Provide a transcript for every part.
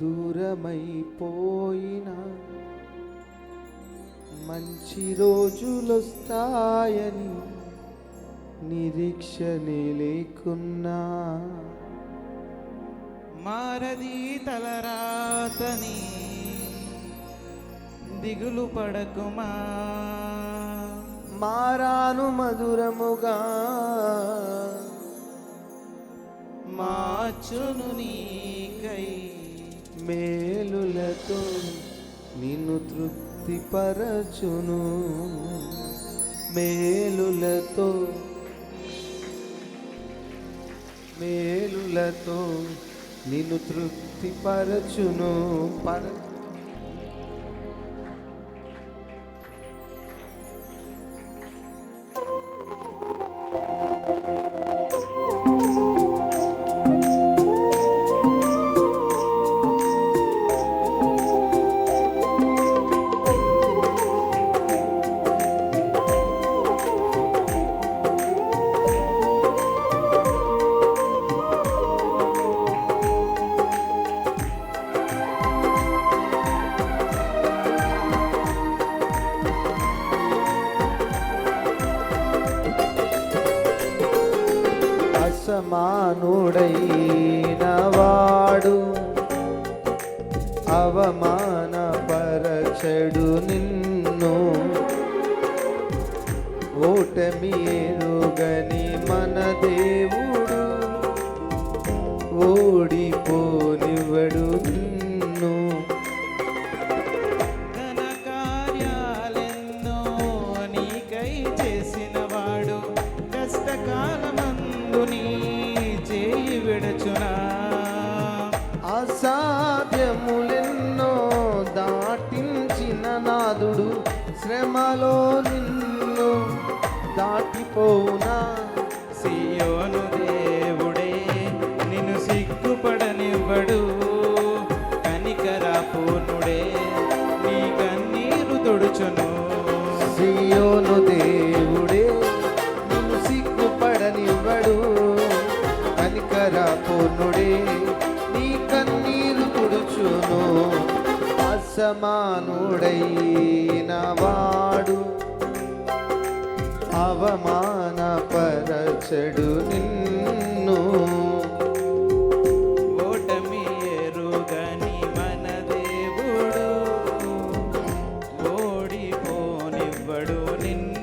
దూరమైపోయిన మంచి రోజులొస్తాయని నిరీక్షనే లేకున్నా. మారది తలరాతని దిగులు పడకుమా. మారాను మధురముగా. మార్చును నీకై మేలులతో నిన్ను తృప్తిపరచును. మేలులతో మేలులతో నిన్ను తృప్తిపరచును. పర అసమానుడైన వాడు. అసమానుడైన వాడు అవమానపరచడు నిన్ను. ఓటమి ఎరుగని మన దేవుడు ఓడిపోనివ్వడు నిన్ను.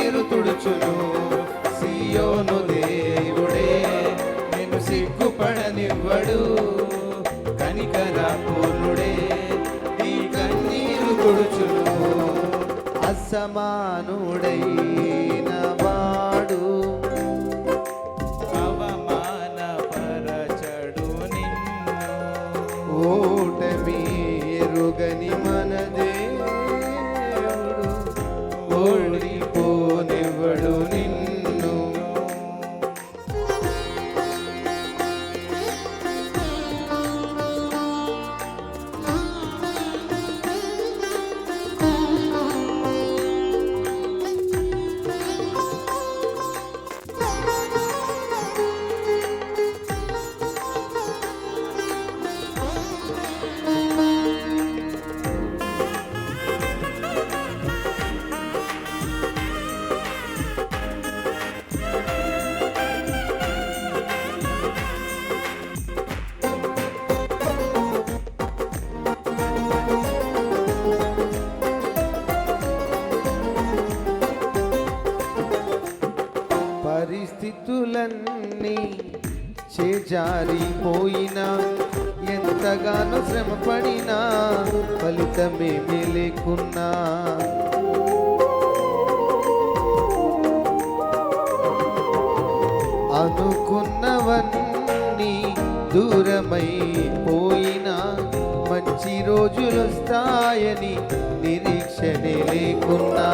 కన్నీరు తుడుచును. సియోను దేవుడే నేను సిగ్గుపడనివ్వడు. కనికర పూర్ణుడే నీ కన్నీరు తుడుచును. అసమానుడైన వాడు. అవమానపరచడు నిన్ను. ఓటమి రుగని మన ఫలితమేమీ లేకున్నా అనుకున్నవన్నీ దూరమైపోయినా మంచి రోజులు వస్తాయని నిరీక్షణ లేకున్నా.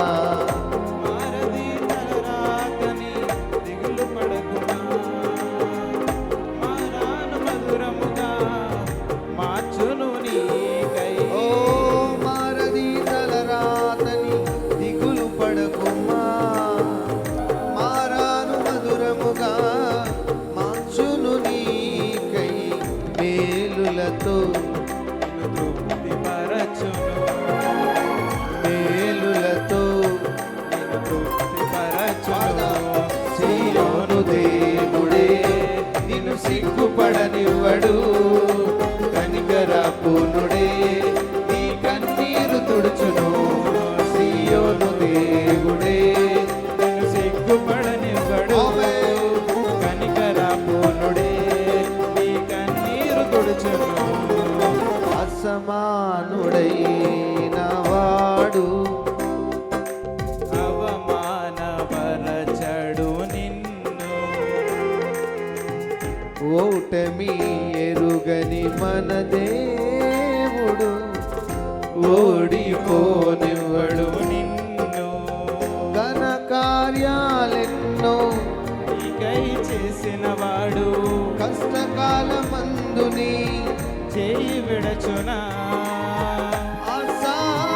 ఓడిపోనివ్వడు నిన్ను. ఘన కార్యాలెన్నో నీకై చేసిన వాడు కష్టకాలమందుని చేయి విడచునా.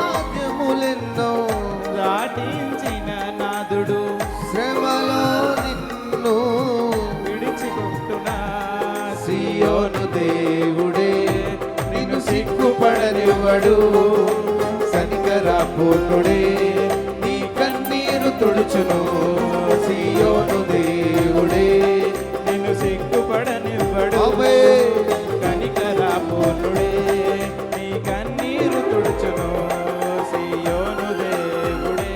అసాధ్యములెన్నో దాటించిన నాదుడు శ్రమలో నిన్ను విడిచికొట్టునా సియోను దేవుడే నిన్ను సిగ్గుపడనివ్వడు పూర్ణుడే నీ కన్నీరు తుడుచును. సియోను దేవుడే నిన్ను సిగ్గుపడనివ్వడు. కనికరా పూర్ణుడే నీ కన్నీరు తుడుచును. సియోను దేవుడే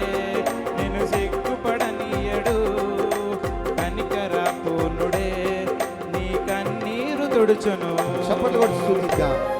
నిన్ను సిగ్గుపడనీయడు. కనికరా పూర్ణుడే నీ కన్నీరు తుడుచును. చప్పట్లు కొట్టి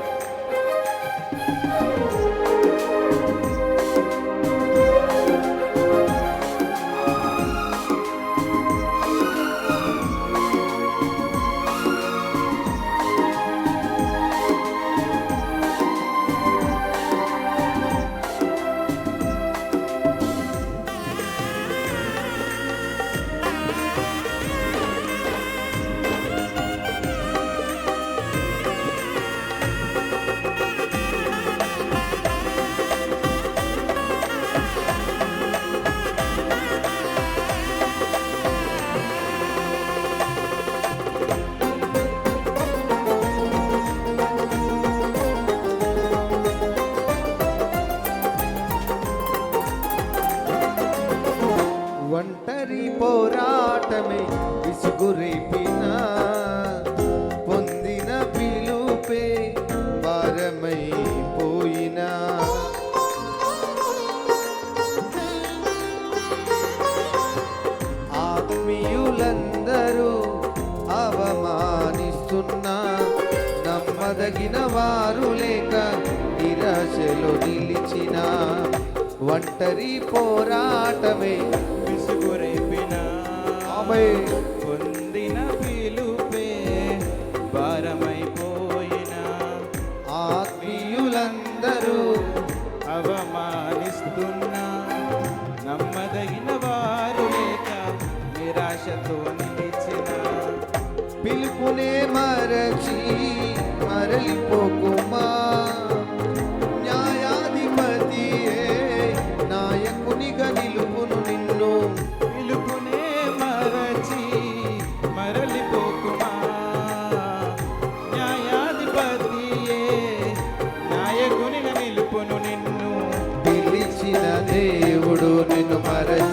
போராட்ட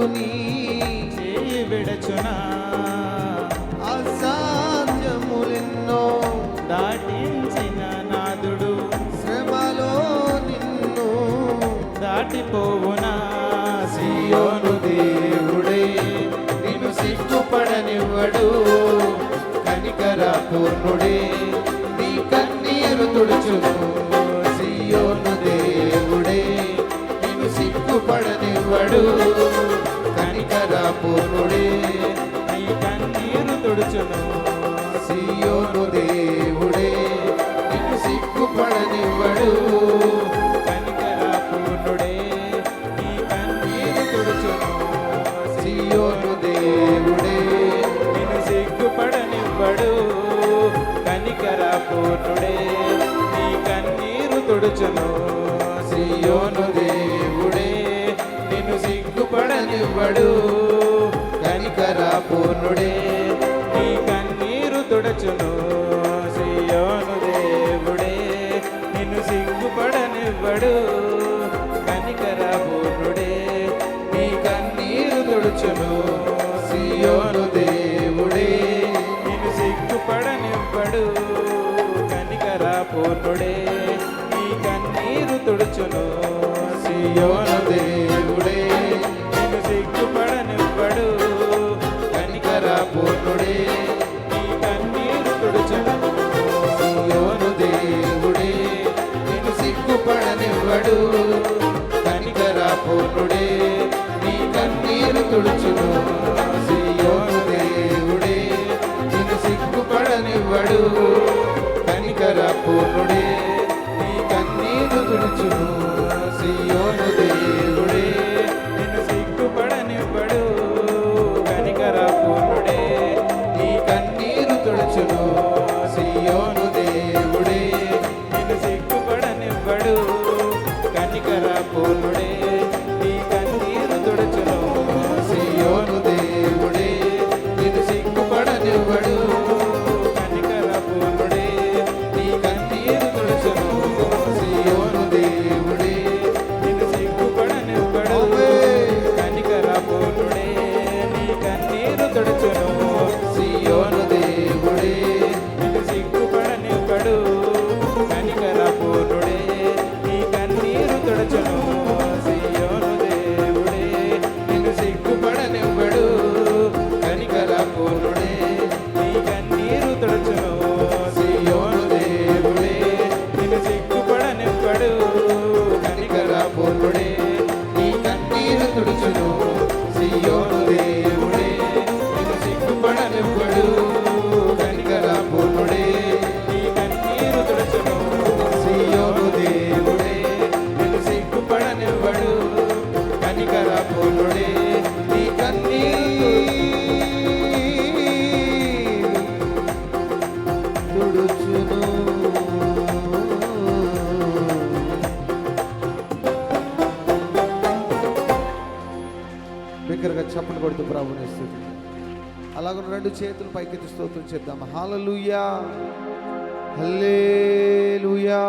అసత్యుడు నీ చేయి విడచునా అసాధ్యములెన్నో దాటించిన నాదుడు శ్రమలో నిన్ను దాటిపోవునా? సియోను దేవుడే నిన్ను సిగ్గుపడనివ్వడు కనికర పూర్ణుడే నీ కన్నీరు తుడుచును తోడుచును సియోను దేవుడే నిన్ను సిగ్గుపడనివ్వడు. కనికరా పూర్ణుడే. దేవుడే నిన్ను సిగ్గుపడనివ్వడు. కనికర పూర్ణుడే. చేతులు పైకెత్తి స్తోత్రం చేద్దాం హాలలుయా హల్లేలుయా